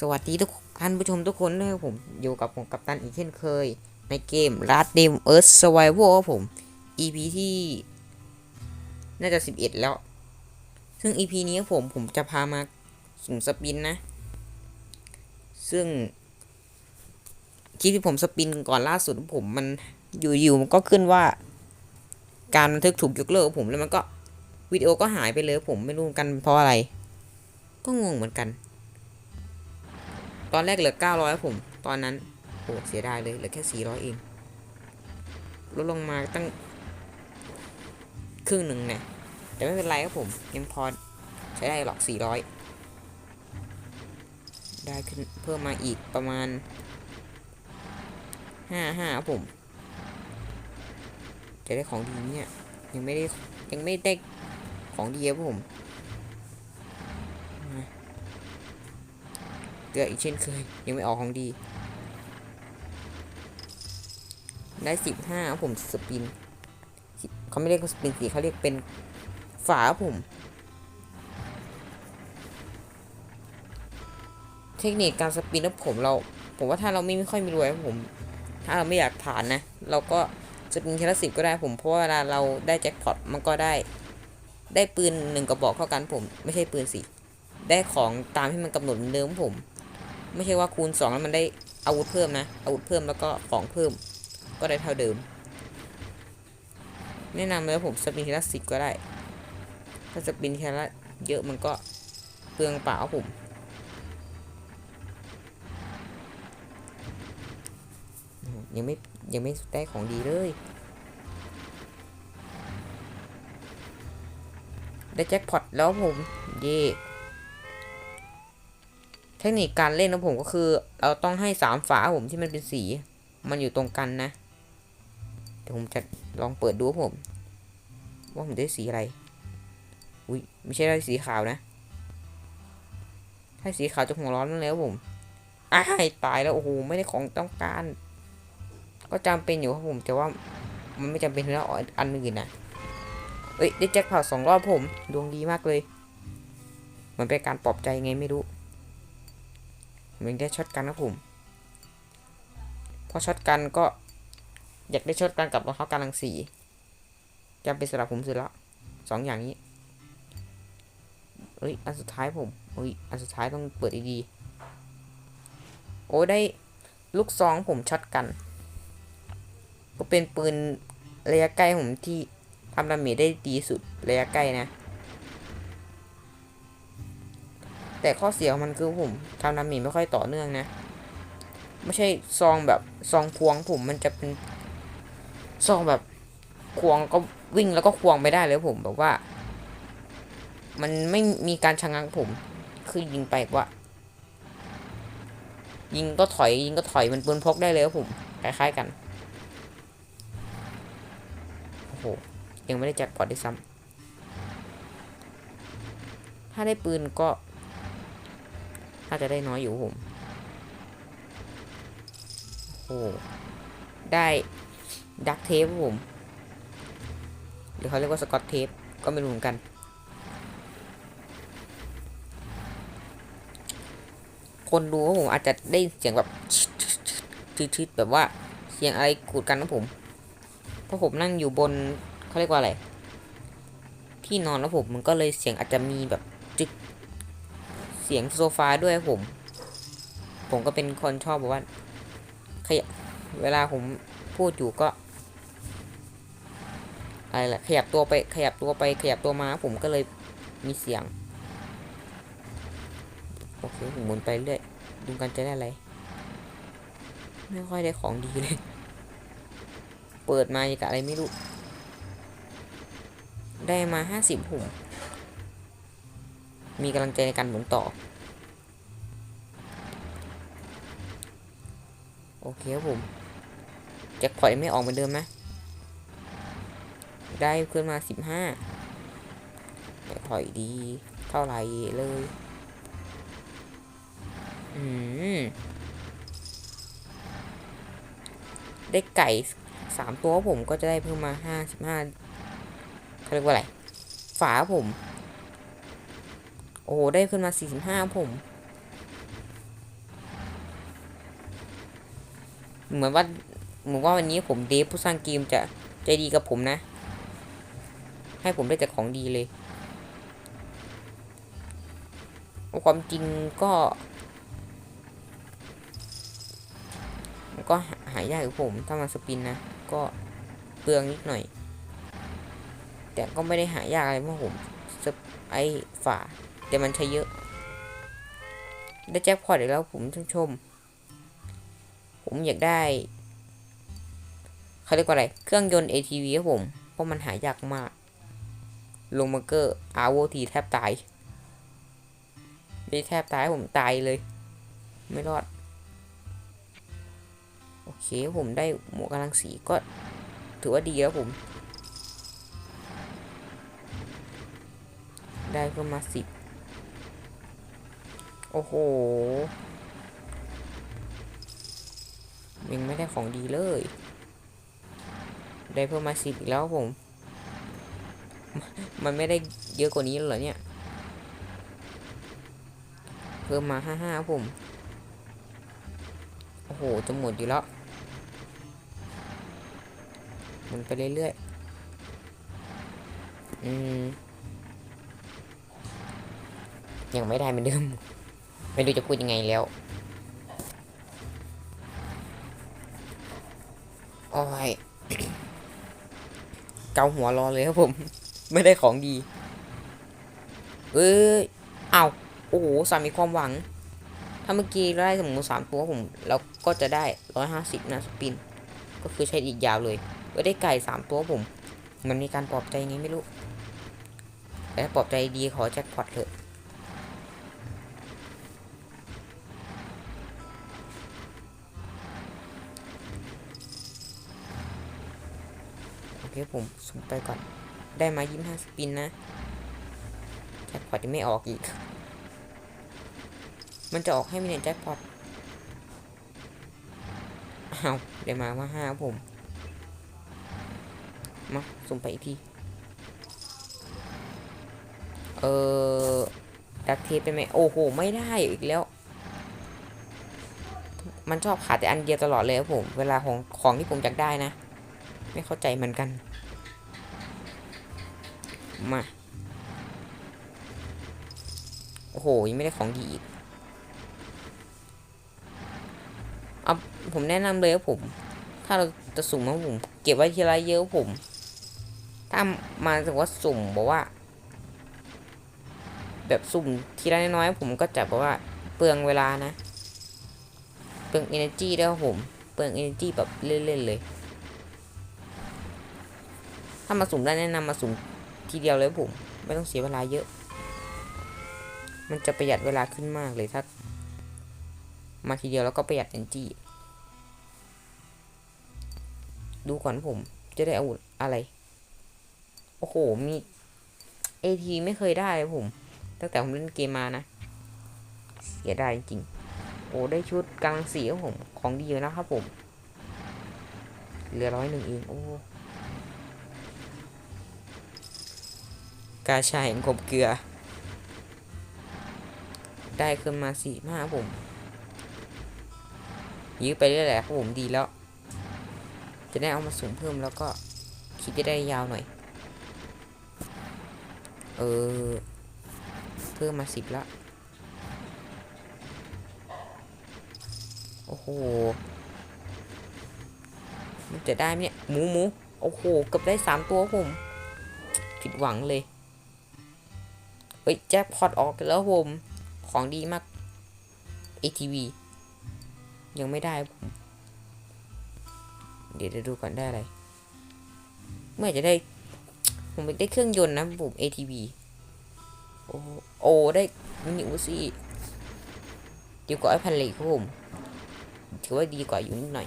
สวัสดีทุกท่านผู้ชมทุกคนด้วยครับผมอยู่กับผมกัปตันอีกเช่นเคย ในเกม Last Name Earth Survival ครับผม EP ที่ น่าจะ 11 แล้ว ซึ่ง EP นี้ครับผมผมจะพามาสุ่มสปินนะ ซึ่งคลิปที่ผมสปินก่อนล่าสุดผมมันอยู่ๆมันก็ขึ้นว่า การบันทึกถูกยกเลิกผมแล้วมันก็วิดีโอก็หายไปเลยผมไม่รู้กันเพราะอะไร ก็งงเหมือนกัน ตอนแรกเหลือ 900ครับผม ตอนนั้นโอ้เสียดายเลยเหลือแค่ 400 เอง ลดลงมาตั้ง ครึ่งหนึ่งเนี่ย แต่ไม่เป็นไรครับผม ยังพอใช้ได้หรอก 400 ได้ขึ้นเพิ่มมาอีกประมาณ 55ครับผม จะได้ของดีเนี่ย ยังไม่ได้ยังไม่ได้ของดีครับผม เกลืออีกเช่นเคย ยังไม่ออกของดี ได้สิบห้าผมสปินเขาไม่เรียกสปินสีเขาเรียกเป็นฝาผม เทคนิคการสปินของผมเรา ผมว่าถ้าเราไม่ไม่ค่อยมีรวยผม ถ้าเราไม่อยากผ่านนะ เราก็สปินแค่ละสิบก็ได้ผมเพราะว่าเวลาเราได้แจ็คพอตมันก็ได้ ได้ปืนหนึ่งกระบอกเท่ากันผม ไม่ใช่ปืนสิได้ของตามที่มันกำหนดเดิมผม ไม่ใช่ว่าคูณสองแล้วมันได้อาวุธเพิ่มนะ อาวุธเพิ่มแล้วก็ของเพิ่ม ก็ได้เท่าเดิม แนะนำเลยว่าผมสปินทีละสิบก็ได้ ถ้าสปินทีละเยอะมันก็เปลืองเปล่าผมอืมยังไม่ยังไม่ได้ของดีเลย ได้แจ็คพอตแล้วผม เย่ เทคนิคการเล่นของผมก็คือ เราต้องให้สามฝาผมที่มันเป็นสี มันอยู่ตรงกันนะเดี๋ยวผมจะลองเปิดดูผม ว่าผมได้สีอะไร อุ้ยไม่ใช่ได้สีขาวนะถ้าสีขาวจะหัวร้อนแล้วผมอ้ายตายแล้วโอ้โหไม่ได้ของต้องการ ก็จำเป็นอยู่ครับผมแต่ว่ามันไม่จำเป็นแล้วอาอันอื่นนะเอ้ยได้แจ็คพอตสองรอบผม ดวงดีมากเลย มันเป็นการปลอบใจไงไม่รู้ ผมยังได้ช็อตกันนะผมพอช็อตกันก็อยากได้ช็อตกันกับรองเท้ากำลังสีจำเป็นสำหรับผมสุดละสองอย่างนี้เอ้ยอันสุดท้ายผมเอ้ยอันสุดท้ายต้องเปิดดีๆโอ้ได้ลูกซองผมช็อตกัน ก็เป็นปืนระยะใกล้ผมที่ทำดาเมจได้ดีสุดระยะใกล้นะ แต่ข้อเสียของมันคือผมทำดาเมจไม่ค่อยต่อเนื่องนะ ไม่ใช่ซองแบบซองควงผมมันจะเป็นซองแบบควงก็วิ่งแล้วก็ควงไม่ได้เลยผมแบบว่า มันไม่มีการชะงักผม คือยิงไปว่า ยิงก็ถอยยิงก็ถอยมันปืนพกได้เลยผมคล้ายๆกันโอ้โหยังไม่ได้แจ็คพอตด้วยซ้ำถ้าได้ปืนก็ น่าจะได้น้อยอยู่ผม โอ้โหได้ดักเทปผม หรือเขาเรียกว่าสกอตเทปก็ไม่รู้เหมือนกัน คนดูผมอาจจะได้เสียงแบบชืดๆแบบว่าเสียงอะไรขูดกันนะผม เพราะผมนั่งอยู่บนเขาเรียกว่าอะไร ที่นอนแล้วผมมันก็เลยเสียงอาจจะมีแบบจึก สียงโซฟาด้วยผม ผมก็เป็นคนชอบแบบว่าขยะเวลาผมพูดอยู่ก็อะไรล่ะขยับตัวไปขยับตัวไปขยับตัวมาผมก็เลยมีเสียง โอเคผมหมุนไปเรื่อยดูกันจะได้อะไร ไม่ค่อยได้ของดีเลย เปิดมาอย่างกับอะไรไม่รู้ ได้มาห้าสิบผม มีกำลังใจในการหมุนต่อ โอเคครับผมแจ็คพอยไม่ออกเหมือนเดิมนะได้ขึ้นมาสิบห้าไม่ค่อยดี เท่าไหร่เลย อืม ได้ไก่สามตัวผมก็จะได้เพิ่มมาห้าสิบห้าเขาเรียกว่าอะไร ฝาผม โอ้โห ได้ขึ้นมา 45 ผม เหมือนว่าเหมือนว่าวันนี้ผมเดฟผู้สร้างเกมจะใจดีกับผมนะ ให้ผมได้แต่ของดีเลย ความจริงก็ ก็หายากของผม ถ้ามาสปินนะ ก็เปลืองนิดหน่อย แต่ก็ไม่ได้หายากอะไรเพราะผมไอ้ฝา แต่มันใช้เยอะ ได้แจ็คพอตอีกแล้วผมชื่นชม ผมอยากได้เขาเรียกว่าอะไร เครื่องยนต์ ATV ครับผม เพราะมันหายากมาก ลงมาเกอร์อาโวทีแทบตายไม่แทบตายผมตายเลย ไม่รอด โอเคผมได้หมวกกำลังสีก็ถือว่าดีแล้วผม ได้เพิ่มมาสิบ โอ้โหยังไม่ได้ของดีเลย ได้เพิ่มมาสิบอีกแล้วผม มันไม่ได้เยอะกว่านี้เหรอเนี่ย เพิ่มมาห้าห้าผม โอ้โหจะหมดอยู่แล้วมันไปเรื่อยๆ อืม ยังไม่ได้เหมือนเดิม ไม่รู้จะพูดยังไงแล้ว โอ้ย เกาหัวรอเลยครับผม ไม่ได้ของดี เอ้ยเอาโอ้โห สามีความหวัง ถ้าเมื่อกี้ได้สมมติสามตัวผม เราก็จะได้ร้อยห้าสิบนะสปิน ก็คือใช้อีกยาวเลยก็ได้ไก่สามตัวผม มันมีการปลอบใจไงไม่รู้แต่ปลอบใจดีขอแจ็คพอตเถอะ โอเคผมสุ่มไปก่อน ได้มายิ้มห้าสปินนะแจ็คพอตยังไม่ออกอีก มันจะออกให้ไหมเนี่ยแจ็คพอตเอาได้มาว่าห้าครับผม มาสุ่มไปอีกที เออดักเทปได้ไหมโอ้โห ไม่ได้อีกแล้ว มันชอบขาดแต่อันเดียวตลอดเลยครับผม เวลาของของที่ผมอยากได้นะ ไม่เข้าใจเหมือนกัน มา โอ้โห ยังไม่ได้ของดีอีกเอาผมแนะนำเลยครับผม ถ้าเราจะสุ่มครับผม เก็บไว้ทีละเยอะผม ถ้ามาถึงว่าสุ่มบอกว่า แบบสุ่มทีละน้อยผมก็จะบอกว่าเปลืองเวลานะ เปลือง energy ด้วยครับผม เปลือง energy แบบเล่นๆเลยามาสุ่มได้แนะนำมาสุ่มทีเดียวเลยผม ไม่ต้องเสียเวลาเยอะ มันจะประหยัดเวลาขึ้นมากเลยถ้า มาทีเดียวแล้วก็ประหยัด energy ดูก่อนผม จะได้อาวุธอะไร โอ้โห มี AT ไม่เคยได้เลยผม ตั้งแต่ผมเล่นเกมมานะ เสียดายจริง โอ้ ได้ชุดกลางสีครับผม ของดีอยู่นะครับผม เหลือร้อยหนึ่งเอง โอ้ กาชาแห่งขบเกลือ ได้ขึ้นมาสี่ห้าผมยื้อไปเรื่อยๆครับผมดีแล้ว จะได้เอามาสูงเพิ่มแล้วก็คิดจะได้ยาวหน่อย เออ เพิ่มมาสิบละโอ้โห มันจะได้ไหมเนี่ย หมูหมูโอ้โห เกือบได้สามตัวผม ผิดหวังเลย เฮ้ยแจ็คพอตออกแล้วผม ของดีมาก ATV ยังไม่ได้ผม เดี๋ยวจะดูก่อนได้อะไร เมื่อจะได้ ผมได้เครื่องยนต์นะผม ATV โอ้โอ้ได้มินิอูซี่ดีกว่าไอ้พันเหล็กครับผม ถือว่าดีกว่าอยู่นิดหน่อย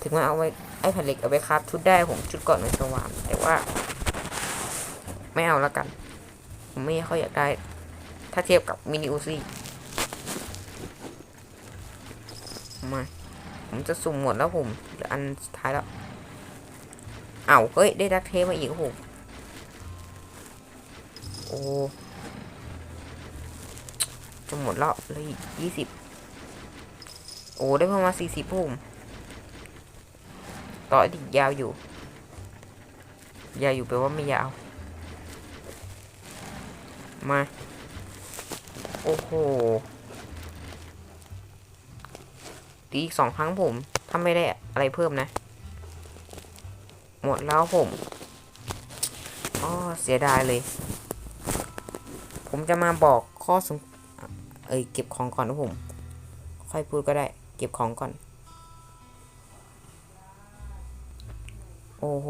ถึงมาเอาไว้ไอ้พันเหล็กเอาไปคราฟชุดได้ผมชุดก่อนในสว่านแต่ว่า ไม่เอาแล้วกัน ผมไม่ค่อยอยากได้ ถ้าเทียบกับมินิอูซี่มาผมจะสุ่มหมดแล้วผมเหลืออันสุดท้ายแล้วเอ้าเฮ้ย ได้ดักเทปมาอีกผมโอ้จะหมดแล้วเลยยี่สิบโอ้ ได้ประมมาสี่สิบพุ่มต่ออีกยาวอยู่ ยาวอยู่แปลว่าไม่ยาว มา โอ้โห ตีอีกสองครั้งผมถ้าไม่ได้อะไรเพิ่มนะ หมดแล้วผมอ๋อเสียดายเลย ผมจะมาบอกข้อสงเอ้ยเก็บของก่อนนะผม ค่อยพูดก็ได้ เก็บของก่อน โอ้โห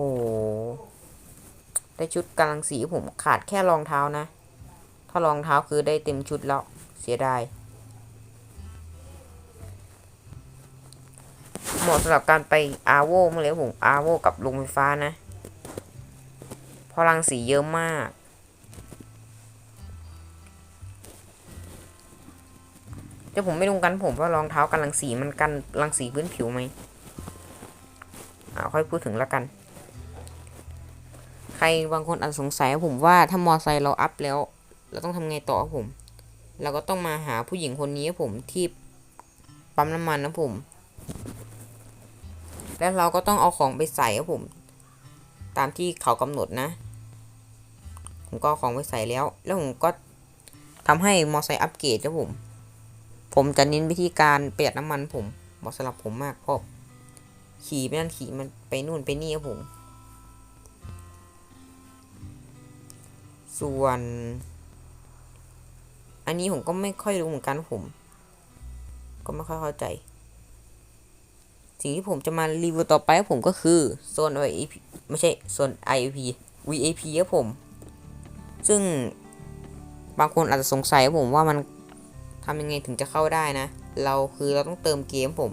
ได้ชุดกำลังสีผมขาดแค่รองเท้านะ ถ้ารองเท้าคือได้เต็มชุดแล้ว เสียดาย เหมาะสำหรับการไปอาโวมาเลยครับผมอาโวกับโรงไฟฟ้านะพราะรังสีเยอะมากแต่ผมไม่รู้กันผมว่ารองเท้ากันรังสีมันกันรังสีพื้นผิวไหมอ่าค่อยพูดถึงแล้วกัน ใครบางคนอาจสงสัยผมว่าถ้ามอไซค์เราอัพแล้ว เราต้องทำไงต่อครับผม เราก็ต้องมาหาผู้หญิงคนนี้ครับผมที่ปั๊มน้ำมันนะผม แล้วเราก็ต้องเอาของไปใส่ครับผม ตามที่เขากำหนดนะ ผมก็ของไปใส่แล้ว แล้วผมก็ทำให้มอไซค์อัปเกรดครับผม ผมจะเน้นวิธีการประหยัดน้ำมันผมเหมาะสำหรับผมมากเพราะขี่ไปนั่นขี่มันไปนู่นไปนี่ครับผม ส่วน อันนี้ผมก็ไม่ค่อยรู้เหมือนกันผม ก็ไม่ค่อยเข้าใจ สิ่งที่ผมจะมารีวิวต่อไปผมก็คือโซน VIP ไม่ใช่โซน IVP VIP ครับผม ซึ่งบางคนอาจจะสงสัยครับผมว่ามันทำยังไงถึงจะเข้าได้นะ เราคือเราต้องเติมเกมผม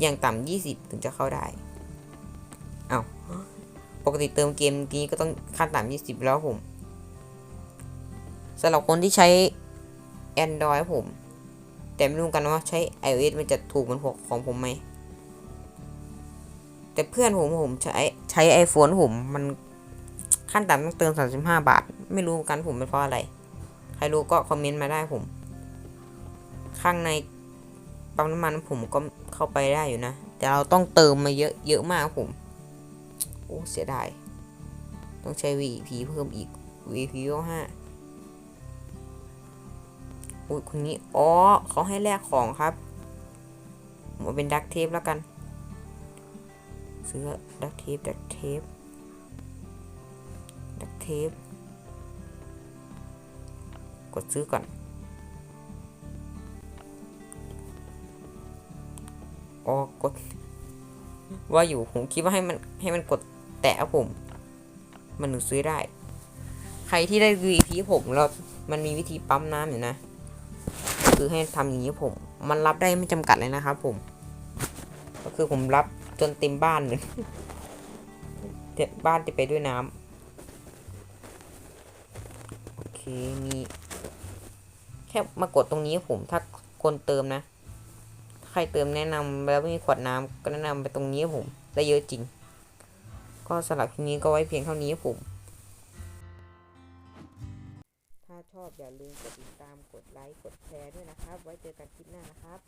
อย่างต่ำ20 ถึงจะเข้าได้เอา้าปกติเติมเกมนี้ก็ต้องขั้นต่ำ20 แล้วผมสำหรับคนที่ใช้ Android ครับผม แต่ไม่รู้กันว่าใช้ iOS มันจะถูกเหมือนของผมไหม แต่เพื่อนผมผมใช้ใช้ iPhone ผมมันขั้นต่ำต้องเติม 35 บาท ไม่รู้กันผมเป็นเพราะอะไร ใครรู้ก็คอมเมนต์มาได้ผม ข้างในปั๊มน้ำมันผมก็เข้าไปได้อยู่นะ แต่เราต้องเติมมาเยอะเยอะมากผม โอ้เสียดาย ต้องใช้ VP เพิ่มอีก VP ห้า อุ้ยคนนี้อ๋อเขาให้แลกของครับมาเป็นดักเทปแล้วกัน ซื้อดักเทปดักเทปดักเทปกดซื้อก่อนอ๋อกด ว่าอยู่ผมคิดว่าให้มันให้มันกดแตะผม มันถึงซื้อได้ ใครที่ได้ VP ผมแล้วมันมีวิธีปั๊มน้ำอยู่นะ คือให้ทำอย่างนี้ผม มันรับได้ไม่จำกัดเลยนะครับผม ก็คือผมรับจนเต็มบ้านเลยเต็มบ้านจะไปด้วยน้ำโอเคมีแค่มากดตรงนี้ผมถ้าคนเติมนะ ใครเติมแนะนำแล้วไม่มีขวดน้ำก็แนะนำไปตรงนี้ผม ได้เยอะจริง ก็สำหรับคลิปนี้ก็ไว้เพียงเท่านี้ผม อบอย่าลืมกดติดตามกดไลค์กดแชร์ด้วยนะครับ ไว้เจอกันคลิปหน้านะครับ